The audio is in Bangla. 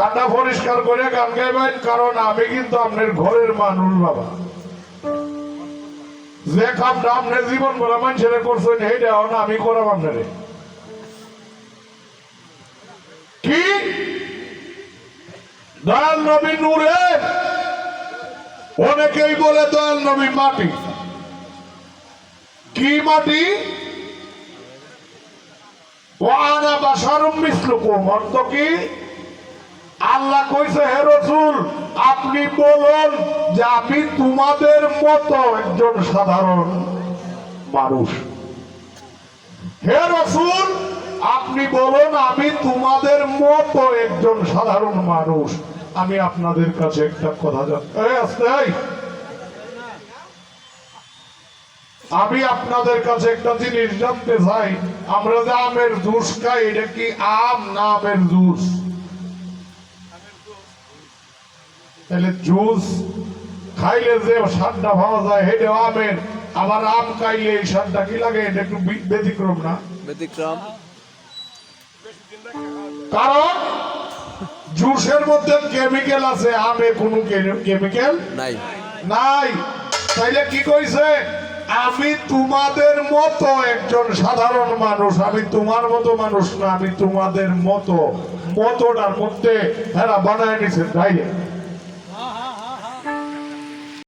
কাটা পরিষ্কার করে গান গাইবেন কারণ আমি কিন্তু আপনার ঘরের মানুষ বাবা। যে কামটা আপনার জীবন বলা মানুষের করছেন এইটাও না আমি করাম আপনারে। কি? দয়াল নবী নূরে? অনেকেই বলে দয়াল নবী মাটি। কি মাটি? ওয়ানা বাসারুম মিসলুকুম, অর্থ কি? আল্লাহ কইছে, হে রসুল, আপনি বলুন যে আমি তোমাদের মতো একজন সাধারণ মানুষ। হে রসুল, আপনি বলুন আমি তোমাদের মতো একজন সাধারণ মানুষ। আমি আপনাদের কাছে একটা কথা। আমি আপনাদের কাছে একটা জিনিস জানতে চাই। আমরা যে আমের জুস খাই, এটা কি আম না আমের জুস? তাহলে জুস খাইলে যে স্বাদটা পাওয়া যায় হেডে আমের। আবার আম খাইলে এই স্বাদটা কি লাগে? এটা একটু ব্যতিক্রম না? ব্যতিক্রম। কারণ জুসের মধ্যে কেমিক্যাল আছে আমে কোনো কেমিক্যাল নাই। নাই। তাইলে কি কইছে? আমি তোমাদের মতো একজন সাধারণ মানুষ আমি তোমার মতো মানুষ না আমি তোমাদের মতো। মতোটার মধ্যে হ্যাঁ বানায় নিছে তাইলে